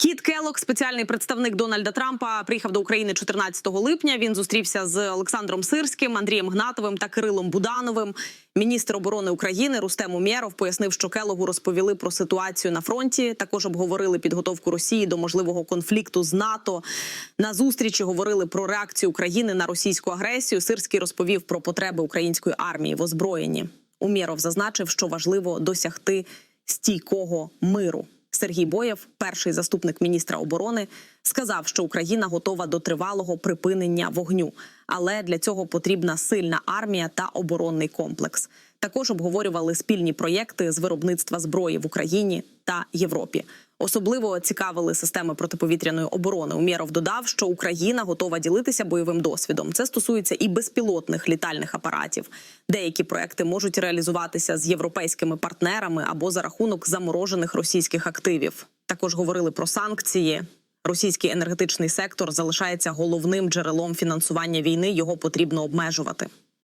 Кіт Келок, спеціальний представник Дональда Трампа, приїхав до України 14 липня. Він зустрівся з Олександром Сирським, Андрієм Гнатовим та Кирилом Будановим. Міністр оборони України Рустем Умєров пояснив, що Келогу розповіли про ситуацію на фронті. Також обговорили підготовку Росії до можливого конфлікту з НАТО. На зустрічі говорили про реакцію України на російську агресію. Сирський розповів про потреби української армії в озброєнні. Умєров зазначив, що важливо досягти стійкого миру. Сергій Боєв, перший заступник міністра оборони, сказав, що Україна готова до тривалого припинення вогню, але для цього потрібна сильна армія та оборонний комплекс. Також обговорювали спільні проєкти з виробництва зброї в Україні та Європі. Особливо цікавили системи протиповітряної оборони. Умєров додав, що Україна готова ділитися бойовим досвідом. Це стосується і безпілотних літальних апаратів. Деякі проекти можуть реалізуватися з європейськими партнерами або за рахунок заморожених російських активів. Також говорили про санкції. Російський енергетичний сектор залишається головним джерелом фінансування війни. Його потрібно обмежувати.